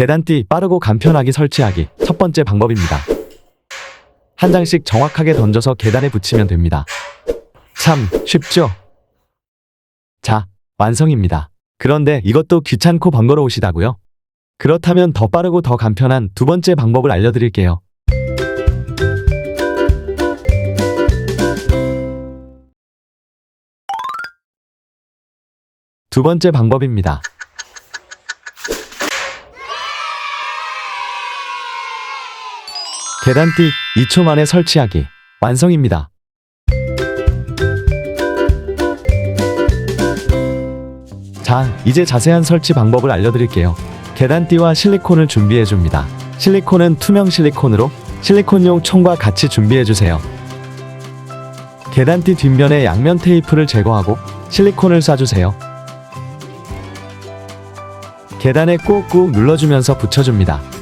계단띠 빠르고 간편하게 설치하기 첫 번째 방법입니다. 한 장씩 정확하게 던져서 계단에 붙이면 됩니다. 참 쉽죠? 자, 완성입니다. 그런데 이것도 귀찮고 번거로우시다고요? 그렇다면 더 빠르고 더 간편한 두 번째 방법을 알려드릴게요. 두 번째 방법입니다. 계단띠 2초 만에 설치하기 완성입니다. 자, 이제 자세한 설치 방법을 알려드릴게요. 계단띠와 실리콘을 준비해줍니다. 실리콘은 투명 실리콘으로 실리콘용 총과 같이 준비해주세요. 계단띠 뒷면에 양면 테이프를 제거하고 실리콘을 쏴주세요. 계단에 꾹꾹 눌러주면서 붙여줍니다.